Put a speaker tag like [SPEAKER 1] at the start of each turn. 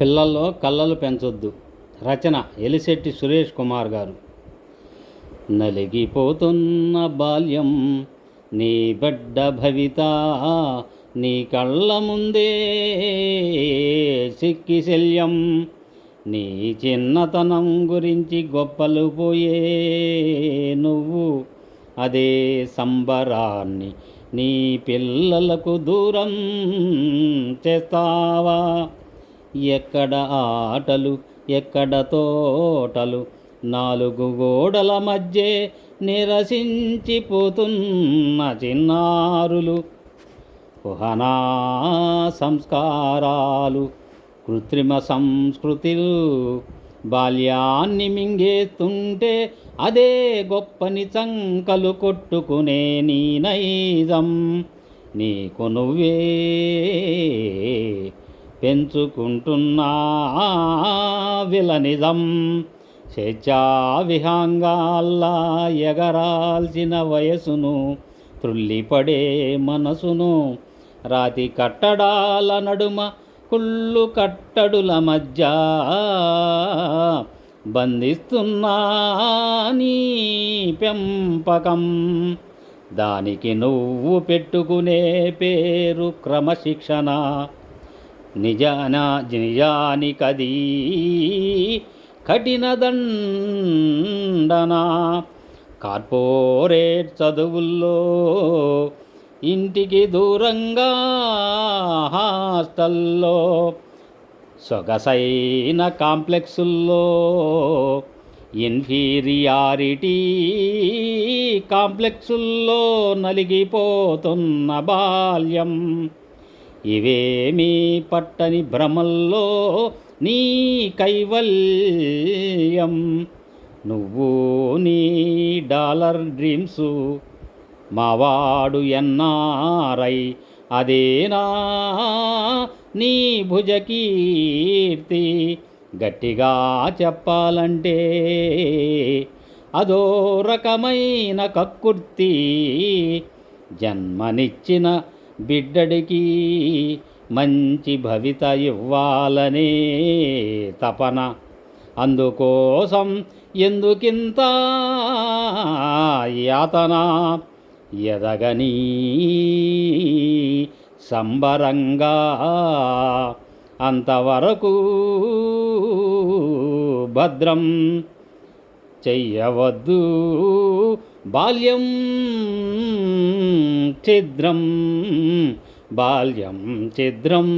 [SPEAKER 1] పిల్లల్లో కళ్ళలు పెంచొద్దు. రచన ఎలిశెట్టి సురేష్ కుమార్ గారు. నలిగిపోతున్న బాల్యం నీ బిడ్డ భవిత నీ కళ్ళ ముందే సిక్కి శల్యం. నీ చిన్నతనం గురించి గొప్పలు పోయే నువ్వు అదే సంబరాన్ని నీ పిల్లలకు దూరం చేస్తావా? ఎక్కడ ఆటలు ఎక్కడ తోటలు? నాలుగు గోడల మధ్య నిరసించిపోతున్న చిన్నారులు. కుహనా సంస్కారాలు కృత్రిమ సంస్కృతులు. బాల్యాన్ని మింగేస్తుంటే అదే గొప్పని చంకలు కొట్టుకునే నీ నైజం. నీకు నువ్వే పెంచుకుంటున్నా విల నిజం విహాంగాల్లా ఎగరాల్సిన వయసును త్రుల్లిపడే మనసును రాతి కట్టడాల నడుమ కుళ్ళు కట్టడుల మధ్య బంధిస్తున్నా నీ పెంపకం. దానికి నువ్వు పెట్టుకునే పేరు క్రమశిక్షణ నిజాన నిజానికది కఠిన దండన? కార్పొరేట్ చదువుల్లో ఇంటికి దూరంగా హాస్టల్లో సొగసైన కాంప్లెక్సుల్లో ఇన్ఫీరియారిటీ కాంప్లెక్సుల్లో నలిగిపోతున్న బాల్యం. ఇవేమీ పట్టని భ్రమల్లో నీ కైవల్యం. నువ్వు నీ డాలర్ డ్రీమ్సు మావాడు ఎన్నారై అదేనా నీ భుజకీర్తి? గట్టిగా చెప్పాలంటే అదో రకమైన కక్కుర్తి. జన్మనిచ్చిన బిడ్డడికి మంచి భవిత ఇవ్వాలనే తపన. అందుకోసం ఎందుకింత యాతన? ఎదగని సంబరంగా అంతవరకు భద్రం చెయ్యవద్దు. బాల్యం ఛిద్రం బాల్యం ఛిద్రం.